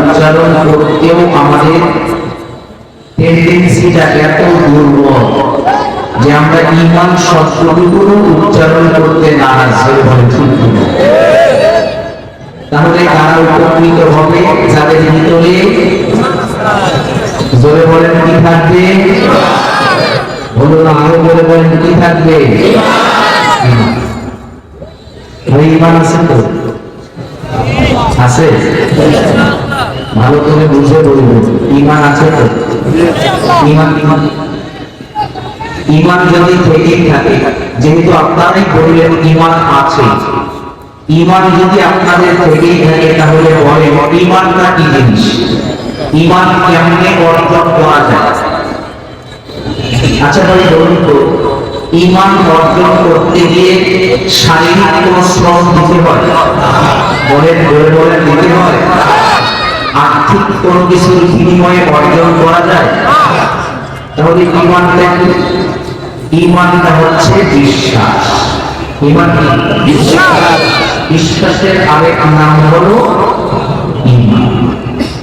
উচ্চারণ করতেও আমাদের এত দুর্বল যে আমরা ইমান শব্দটুকুও উচ্চারণ করতে নারাজ তাহলে কারা উপকৃত হবে, যাদের ভিতরে জোরে বলেন কি থাকবে? বলুন আরও বলে বলেন কি থাকবে? ভাই ইমান আছে তো? আছে? ভালো করে বুঝে বলব। ইমান আছে তো? ইমান ইমান। ইমান যদি থেকেই থাকে, যেহেতু আপনারাই বললেন ইমান আছে, ইমান যদি আপনাদের থেকেই থাকে, তাহলে বলে ইমানটা কি জিনিস? ইমান কেমনে অর্জন করা যায়? আচ্ছা ভাই বলুন তো ইমান অর্জন করতে গিয়ে শারীরিক কোন শ্রম দিতে হয়? বলেন, বলে বলেন, দিতে হয়। আর্থিক কোন কিছুর বিনিময়ে অর্জন করা যায়? তাহলে ইমানটা কি? ইমানটা হচ্ছে বিশ্বাস। ইমান বিশ্বাস। বিশ্বাসের আরেক নাম হলো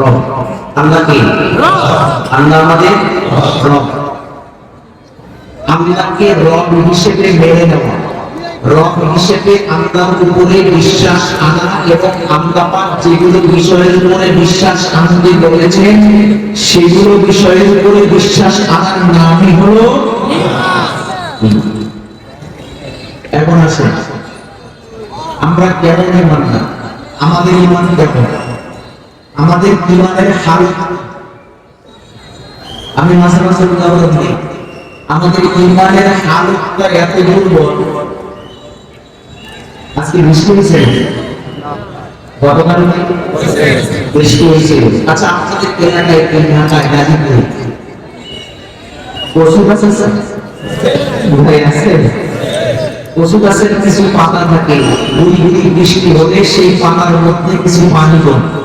রব। আল্লাহ কি? আল্লাহ আমাদের রব। আল্লাহকে রব হিসেবে মেনে নেওয়া। রব হিসেবে আল্লাহর উপরে বিশ্বাস আনা এবং আল্লাহ যেগুলো বিষয়ের উপরে বিশ্বাস আনতে বলেছেন, সেগুলো বিষয়ের উপরে বিশ্বাস আনার নামই হলো এখন আসে আমরা কেমন ইমান না আমাদের ইমান কেমন? আমাদের ইমানের হাল আমি মাঝে মাঝে উদাহরণ দিই আমাদের ইমানের হালতটা এত দুর্বল। আজকে বৃষ্টি হয়েছে। আচ্ছা পশু গাছের কিছু পাতা থাকে। গুড়ি বৃষ্টি হলে সেই পাতার মধ্যে কিছু পানি জমে।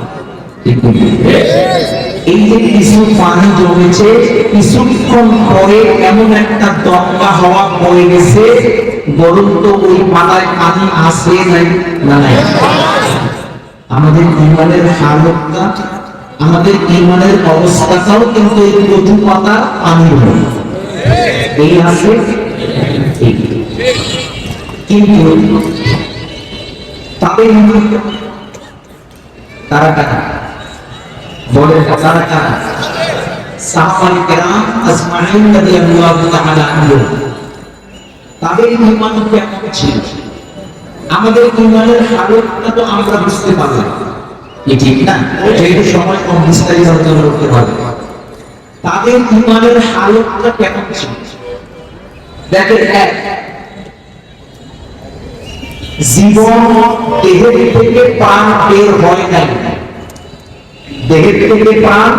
এই যে কিছু পানি জমেছে, কিছুক্ষণ পরে এমন একটা দমকা হওয়া পড়ে গেছে বরং তো ওই পাতায় পানি আসে নাই, না আমাদের ইমানের হালতটা, আমাদের ইমানের অবস্থাটাও কিন্তু এই কচু পাতা পানি এই আছে? কিন্তু তাদের তারা টাকা বলেন তাদের ঈমান কেমন ছিল? আমাদের হালতটা তো আমরা বুঝতে ঠিক না? যেহেতু সময় কম বিস্তারিত আলোচনা করতে তাদের হালতটা কেমন ছিল? দেখেন, এক, জীবন দেহের থেকে প্রাণ বের হয় নাই। দেহের থেকে প্রাণ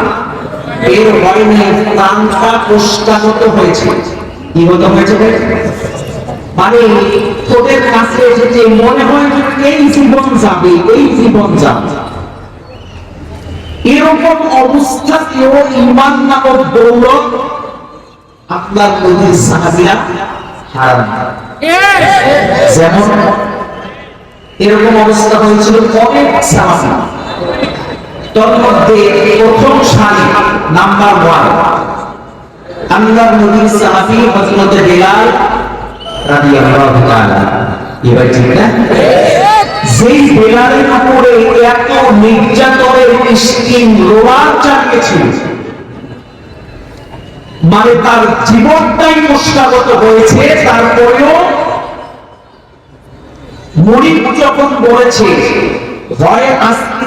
বের হয় নাই প্রাণটা প্রস্তাগত হয়েছে। কি হতে হয়েছে মানে তোদের কাছে এসেছে মনে হয় এই জীবন যাবে, এই জীবন যাবে। এরকম অবস্থাতেও ইমান নামক দৌলত আপনার নদীর সাহাবিরা যেমন এরকম অবস্থা হয়েছিল অনেক সাহাবি। তন্মধ্যে প্রথম সারি নাম্বার ওয়ান। আল্লাহ নবীর সাহাবি হযরত রাদিয়াল্লাহু তাআলা। এবার ঠিক না? যেই উপরে এত নির্যাতনের মানে তার জীবনটাই মুষ্টাগত হয়েছে, তারপরেও মরিক যখন বলেছে হয় আজকে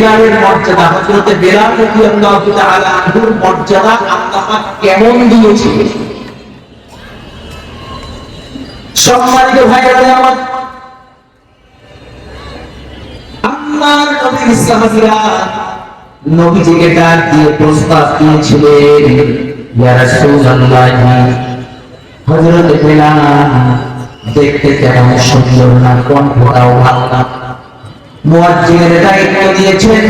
বেলালের মর্যাদা হজরতে বেলাল রাদিয়াল্লাহু তাআলা আনহুর মর্যাদা আল্লাহ পাক কেমন দিয়েছে সম্মানিত ভাইরা, আমার আল্লাহর নবীর সাহাবীরা নবীজিকে ডাক দিয়ে প্রস্তাব দিয়েছিলেন, ইয়া রাসূলুল্লাহ, হযরত বেলাল দেখতে কেমন সুন্দর না, কণ্ঠটাও ভালো না। মুয়াজ্জিনের দায়িত্ব দিয়েছেন।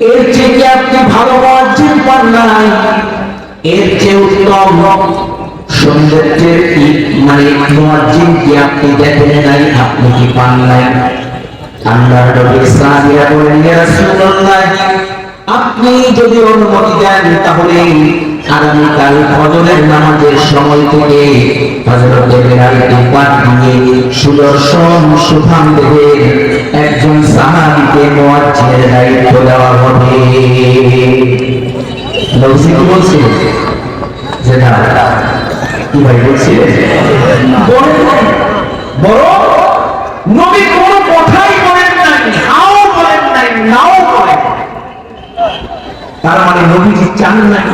এর চেয়ে আপনি ভালো মুয়াজ্জিন পান নাই। এর চেয়ে উত্তম সৌন্দর্যের কি মানে মুয়াজ্জিন কি আপনি দেখেন নাই? আপনি কি পান নাই? আল্লাহর নবী সাহাবীরা ইয়া রাসূলুল্লাহ, আপনি যদি অনুমতি দেন তাহলে আগামীকাল ফজরের নামাজের সময় থেকে হযরত বেলালকে পাক দিয়ে সুদর্শন সুঠাম দেহের একজন সাহাবীকে মুয়াজ্জিনের দায়িত্ব দেওয়া হবে। নবী কি বলছিলেন? যে না কি ভাই বলছিলেন। বরং নবী কোনো কথাই বলেন নাই হাও বলেন নাই নাও বলেন তার মানে নবীজি চান নাই।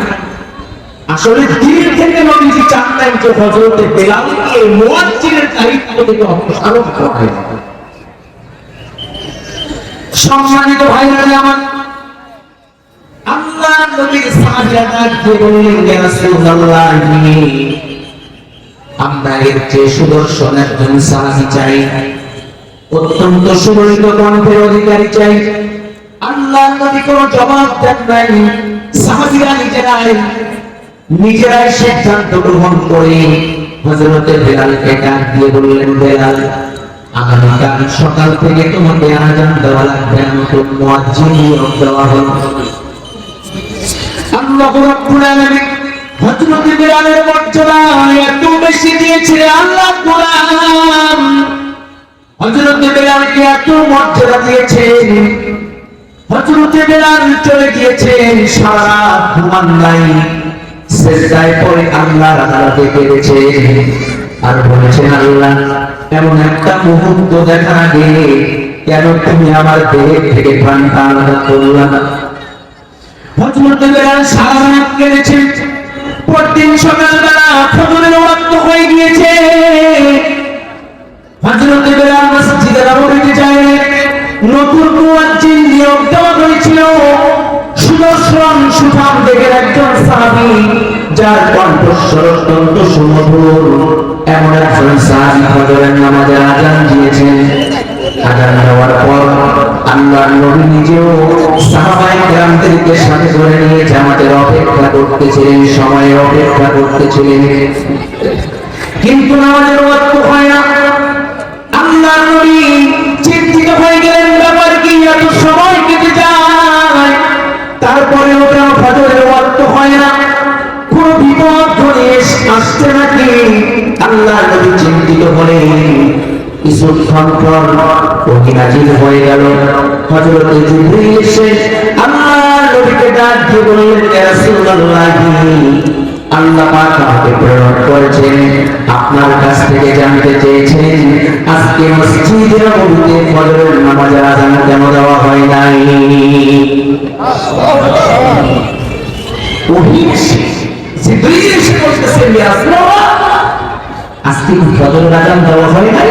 আসলে দিন থেকে নবীজি নাই যে হজরতে বেলালকে মুয়াজ্জিনের দায়িত্ব থেকে অপসারণ করা সম্মানিত ভাইরা আমার, আল্লাহ নবীর সাহাবীরা ডাক দিয়ে বললেন, ইয়া রাসূলুল্লাহ চাই। অত্যন্ত কণ্ঠের অধিকারী চাই। আল্লাহ নবী কোনো জবাব দেন নাই। সাহাবীরা নিজেরাই নিজেরাই সিদ্ধান্ত গ্রহণ করে হযরতে বেলালকে ডাক দিয়ে বললেন, বেলাল, আগামীকাল সকাল থেকে তোমাকে আজান দেওয়া লাগবে নতুন মুয়াজ্জিন নিয়োগ দেওয়া হলো বিলাল চলে গিয়েছেন সারা ঘুমান নাই। সেজদায় পড়ে আল্লাহ আদালতে কেঁদেছে। আর বলেছেন আল্লাহ, এমন একটা মুহূর্ত দেখা আগে কেন তুমি আমার দেহের থেকে প্রাণ আলাদা করলাম না? হযরত বেলাল সারা রাত কেঁদেছেন। কণ্ঠস্বর সুমধুর এমন একজন সাহাবী ফজরের নামাজে আজান দিয়েছেন আজান দেওয়ার পর আল্লাহ নবী নিজেও সাহাবাই কেরামদেরকে সাথে করে নিয়ে জামাতের অপেক্ষা করতেছিলেন সময়ে অপেক্ষা করতেছিলেন কিন্তু নামাজের ওয়াক্ত হয় কিছুক্ষণ পর নাজিল হয়ে গেল। এসে আল্লাহর নবীকে ডাক দিয়ে বললেন ইয়া আল্লাহ পাক আমাকে প্রেরণ করেছেন। আপনার কাছ থেকে জানতে চেয়েছেন, আজকে মসজিদে নববীতে ফজরের নামাজের আযান কেন দেওয়া হয় নাই? ওহি এসে এসে ইয়া রাসূলুল্লাহ আজকে ফজরের আযান দেওয়া হয় নাই?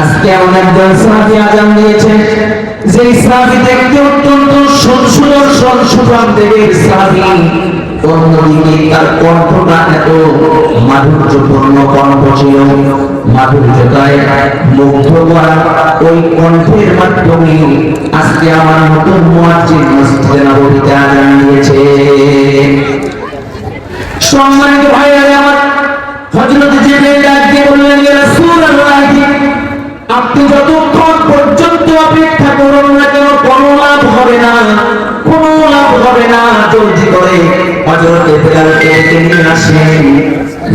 আজকে এমন সাহাবি আজান দিয়েছেন। যেই সাহাবি দেখতে অত্যন্ত সুন্দর সুঠাম দেবের সাহাবি। অন্যদিকে তার কণ্ঠটা এত মাধুর্যপূর্ণ কণ্ঠ ছিল। মাধুর্যতায় মুগ্ধ করা ওই কণ্ঠের মাধ্যমে আজকে আমার নতুন মুয়াজ্জিন মসজিদে নববীতে আজান দিয়েছে। সম্মানিত আমার জিবরাইল বললেন রাসূলুল্লাহ আপনি যতক্ষণ পর্যন্ত অপেক্ষা করুন না কেন, কোনো লাভ হবে না, কোনো লাভ হবে না। জলদি করে ডেকে নিয়ে আসেন।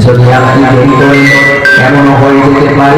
যদি আপনি দেরি করেন এমনও হয়ে যেতে পারে।